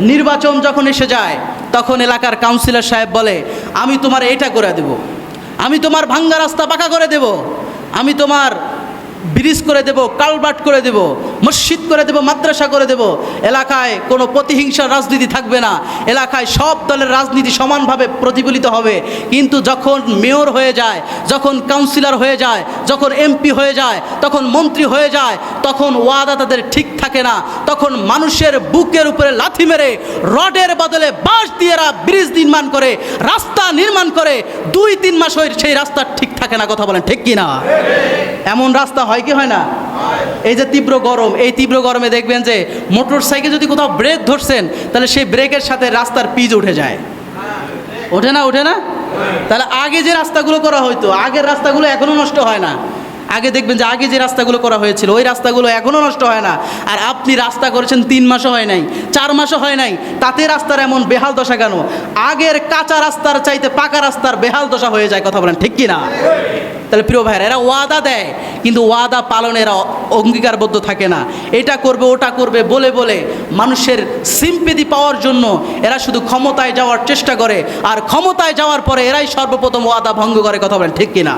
নির্বাচন যখন এসে যায়, তখন এলাকার কাউন্সিলর সাহেব বলে, আমি তোমার এটা করে দেব। আমি তোমার ভাঙ্গা রাস্তা পাকা করে দেব। আমি তোমার ব্রিজ করে দেব, কালবাট করে দেব, মসজিদ করে দেব, মাদ্রাসা করে দেব। এলাকায় কোনো প্রতিহিংসার রাজনীতি থাকবে না। এলাকায় সব দলের রাজনীতি সমানভাবে প্রতিফলিত হবে। কিন্তু যখন মেয়র হয়ে যায়, যখন কাউন্সিলর হয়ে যায়, যখন এমপি হয়ে যায়, তখন মন্ত্রী হয়ে যায়, তখন ওয়াদা তাদের ঠিক থাকে না। তখন মানুষের বুকের উপরে লাথি মেরে রডের বদলে বাঁশ দিয়ে ব্রিজ নির্মাণ করে, রাস্তা নির্মাণ করে, দুই তিন মাস হয়ে সেই রাস্তা ঠিক থাকে না, কথা বলেন ঠিক কি না এমন রাস্তা হয় কি হয় না? এই যে তীব্র গরম, এই তীব্র গরমে দেখবেন যে মোটর সাইকেল যদি কোথাও ব্রেক ধরছেন, তাহলে সেই ব্রেকের সাথে রাস্তার পিচ উঠে যায়। ওঠে না ওঠে না? তাহলে আগে যে রাস্তাগুলো করা হতো আগের রাস্তাগুলো এখনও নষ্ট হয় না। আগে দেখবেন যে আগে যে রাস্তাগুলো করা হয়েছিল, ওই রাস্তাগুলো এখনও নষ্ট হয় না। আর আপনি রাস্তা করেছেন তিন মাসও হয় নাই, চার মাসও হয় নাই, তাতে রাস্তার এমন বেহাল দশা কেন? আগের কাঁচা রাস্তার চাইতে পাকা রাস্তার বেহাল দশা হয়ে যায়, কথা বলেন ঠিক কি না তাহলে প্রিয় ভাইরা এরা ওয়াদা দেয়, কিন্তু ওয়াদা পালনে এরা অঙ্গীকারবদ্ধ থাকে না। এটা করবে, ওটা করবে, বলে বলে। মানুষের সিম্পেদি পাওয়ার জন্য এরা শুধু ক্ষমতায় যাওয়ার চেষ্টা করে, আর ক্ষমতায় যাওয়ার পরে এরাই সর্বপ্রথম ওয়াদা ভঙ্গ করে, কথা বলেন ঠিক কিনা?